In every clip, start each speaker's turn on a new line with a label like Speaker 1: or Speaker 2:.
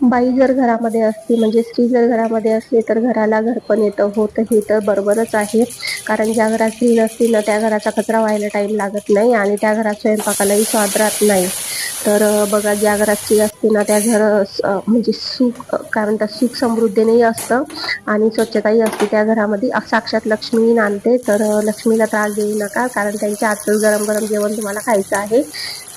Speaker 1: बाई जर घरामध्ये असती म्हणजे स्त्री जर घरामध्ये असली तर घराला घरपण येतं होतं हे तर बरोबरच आहे. कारण ज्या घरात स्त्री नसती ना त्या घराचा कचरा व्हायला टाईम लागत नाही आणि त्या घरात स्वयंपाकालाही स्वाद राहत नाही. तर बघा ज्या घराची असते ना त्या घर म्हणजे सुख काय म्हणतात सुख समृद्धीनेही असतं आणि स्वच्छताही असते. त्या घरामध्ये साक्षात लक्ष्मी नांदते. तर लक्ष्मीला त्रास देऊ नका कारण त्यांच्या आजच गरम गरम जेवण तुम्हाला खायचं आहे.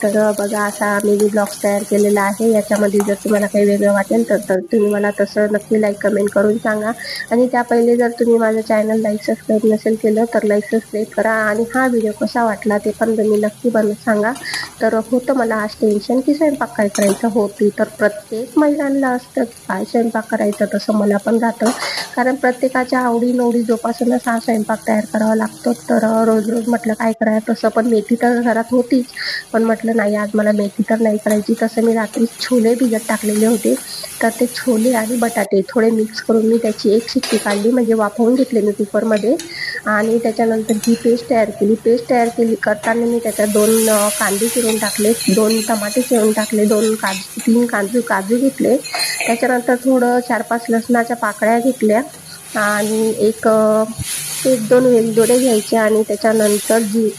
Speaker 1: तर बघा असा मी ब्लॉग्स तयार केलेला आहे. याच्यामध्ये जर तुम्हाला काही वेगळं वाटेल तर तर तुम्ही मला तसं नक्की लाईक कमेंट करून सांगा. आणि त्या पहिले जर तुम्ही माझं चॅनल लाईक सबस्क्राईब नसेल केलं तर लाईक सबस्क्राईब करा. आणि हा व्हिडिओ कसा वाटला ते पण तुम्ही नक्की बनवून सांगा. तर होतं मला आज टेन्शन की स्वयंपाक काय करायचं? होती तर प्रत्येक महिलांना असतं काय स्वयंपाक करायचं तसं मला पण जातं. कारण प्रत्येकाच्या आवडीनवडी जोपासूनच हा स्वयंपाक तयार करावा लागतो. तर रोज रोज म्हटलं काय करायचं तसं पण मेथी तर घरात होतीच. पण म्हटलं नाही आज मला मेथी तर नाही करायची. तसं मी रात्री छोले भिजत टाकलेले होते. तर ते छोले आणि बटाटे थोडे मिक्स करून मी त्याची एक शिट्टी काढली. म्हणजे वाफवून घेतले मी कुकरमध्ये आणि त्याच्यानंतर ही पेस्ट तयार केली. पेस्ट तयार केली करताना मी त्याच्यात दोन कांदे चिरून टाकले. दोन टमाटे चिरून टाकले दोन काजू तीन काजू काजू घेतले. त्याच्यानंतर थोडं चार पाच लसणाच्या पाकळ्या घेतल्या आणि एक एक दोन वेलदोडे घ्यायचे आणि त्याच्यानंतर जी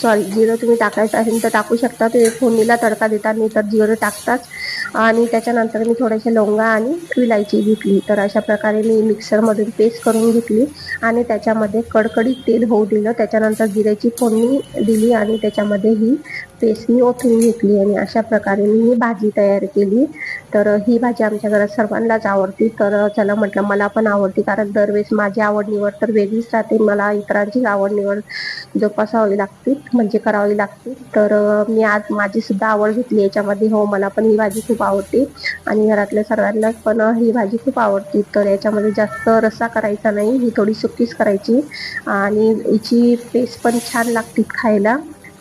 Speaker 1: सॉरी जिरं तुम्ही टाकायचं असेल तर टाकू शकता. ते फोडणीला तडका देताना तर जिरं टाकताच आणि त्याच्यानंतर मी थोडेसे लवंगा आणि विलायची घेतली. तर अशा प्रकारे मी मिक्सरमधून पेस्ट करून घेतली आणि त्याच्यामध्ये कडकडीत तेल होऊ दिलं. त्याच्यानंतर जिऱ्याची फोडणी दिली आणि त्याच्यामध्ये ही पेस्ट मी ओतून घेतली आणि अशा प्रकारे मी ही भाजी तयार केली. तर ही भाजी आमच्या घरात सर्वांनाच आवडती. तर चला म्हटलं मला पण आवडते कारण दरवेळेस माझी आवड निवड तर वेगळीच राहते. मला इतरांची आवड निवड जोपासावी लागते म्हणजे करावी लागते. तर मी आज माझी सुद्धा आवड घेतली याच्यामध्ये. हो मला पण ही भाजी खूप आवडते आणि घरातल्या सर्वांनाच पण ही भाजी खूप आवडते. तर याच्यामध्ये जास्त रस्सा करायचा नाही ही थोडी सुकीच करायची आणि हिची पेस्ट पण छान लागते खायला.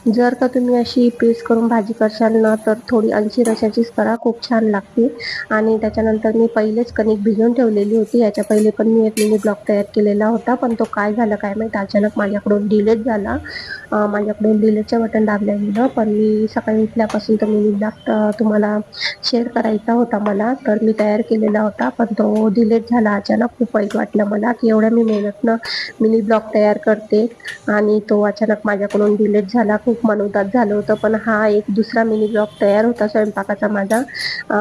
Speaker 1: जर का तुम्ही अशी पेस्ट करून भाजी करशाल ना तर थोडी अंशी रशाचीच करा खूप छान लागते. आणि त्याच्यानंतर मी पहिलेच कणिक भिजवून ठेवलेली होती. याच्या पहिले पण मी एक मिनी ब्लॉक तयार केलेला होता पण तो काय झाला काय माहीत अचानक माझ्याकडून डिलेट झाला. माझ्याकडून डिलेटचं बटन दाबल्या गेलं पण मी सकाळी उठल्यापासून तो मिनी ब्लॉग तुम्हाला शेअर करायचा होता मला तर मी तयार केलेला होता पण तो डिलेट झाला. अचानक खूप वाईट वाटलं मला की एवढ्या मी मेहनतनं मिनी ब्लॉग तयार करते. आणि तो अचानक माझ्याकडून डिलेट झाला खूप खूप मनोदात झालं होतं पण हा एक दुसरा मिनी ब्लॉग तयार होता स्वयंपाकाचा माझा.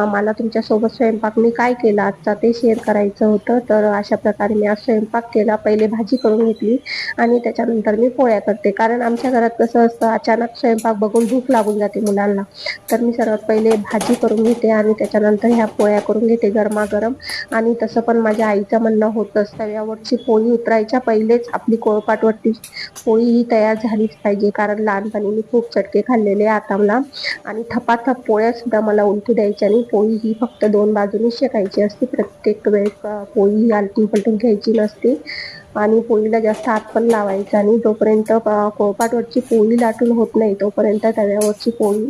Speaker 1: मला तुमच्यासोबत स्वयंपाक मी काय केला आजचा ते शेअर करायचं होतं. तर अशा प्रकारे मी आज स्वयंपाक केला पहिले भाजी करून घेतली आणि त्याच्यानंतर मी पोळ्या करते. कारण आमच्या घरात कसं असतं अचानक स्वयंपाक बघून भूक लागून जाते मुलांना. तर मी सर्वात पहिले भाजी करून घेते आणि त्याच्यानंतर ह्या पोळ्या करून घेते गरमागरम. आणि तसं पण माझ्या आईचं म्हणणं होतंच तव्यावरची पोळी उतरायच्या पहिलेच आपली कोळपाटवरती पोळी ही तयार झालीच पाहिजे. कारण लहानपणी मी खूप चटके खाल्लेले आतामला. आणि थपाथप पोळ्या सुद्धा मला उलटी द्यायच्या आणि पोळी ही फक्त दोन बाजूनी शेकायची असते. प्रत्येक वेळेस पोळी ही आलटी पलटून घ्यायची नसते. आणि पोळीला जास्त हात पण लावायचा आणि जोपर्यंत पोळपाटवरची पोळी लाटून होत नाही तोपर्यंत तव्यावरची पोळी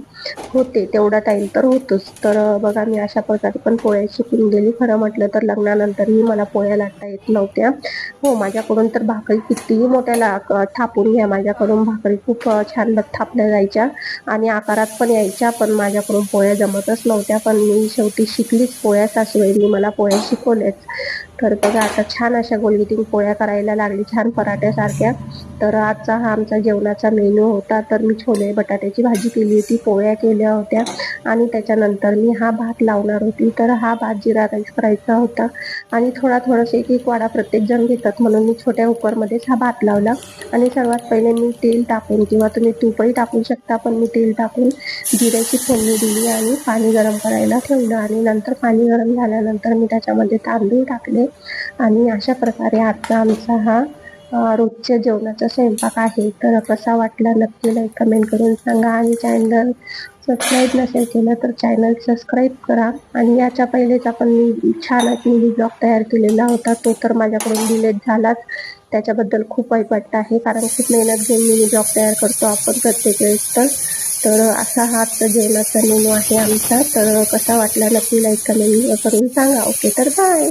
Speaker 1: होते तेवढा टाईम तर होतोच. तर बघा मी अशा प्रकारे पण पोळ्या शिकून गेली. खरं म्हटलं तर लग्नानंतरही मला पोळ्या लाटता येत नव्हत्या. हो माझ्याकडून तर भाकरी कितीही मोठ्या ला क- थापून घ्या. माझ्याकडून भाकरी खूप छान थापल्या जायच्या आणि आकारात पण यायच्या पण माझ्याकडून पोळ्या जमतच नव्हत्या. पण मी शेवटी शिकलीच पोळ्या सासूबाईंनी मला पोळ्या शिकवल्याच तर बघा आता छान अशा गोलगीतीन पोळ्या करायला लागली छान पराठ्यासारख्या. तर आजचा हा आमचा जेवणाचा मेनू होता. तर मी छोले बटाट्याची भाजी केली होती पोळ्या केल्या होत्या. आणि त्याच्यानंतर मी हा भात लावणार होती. तर हा भात जिरा राईस करायचा होता. आणि थोडा थोडंसं एक एक वाडा प्रत्येक जण घेतात. म्हणून मी छोट्या कुकरमध्येच हा भात लावला. आणि सर्वात पहिले मी तेल टाकून किंवा तुम्ही तूपही टाकू शकता पण मी तेल टाकून जिऱ्याची फोडणी दिली आणि पाणी गरम करायला ठेवलं. आणि नंतर पाणी गरम झाल्यानंतर मी त्याच्यामध्ये तांदूळ टाकले. आणि अशा प्रकारे आजचा आमचा हा रोजच्या जेवणाचा स्वयंपाक आहे तर कसा वाटला नक्की लाईक कमेंट करून सांगा. आणि चॅनल सबस्क्राईब नसेल केलं तर चॅनल सबस्क्राईब करा. आणि याच्या पहिलेच आपण मी छान एक मिनी ब्लॉग तयार केलेला होता तो तर माझ्याकडून डिलेट झालाच. त्याच्याबद्दल खूप वाईट वाटतं आहे कारण खूप मेहनत घेऊन मिनी ब्लॉग तयार करतो आपण प्रत्येक वेळेस तर. तर असा हा जेवणाचा मेनू आहे आमचा. तर कसा वाटला नक्की लाईक कमेंट करून सांगा. ओके तर बाय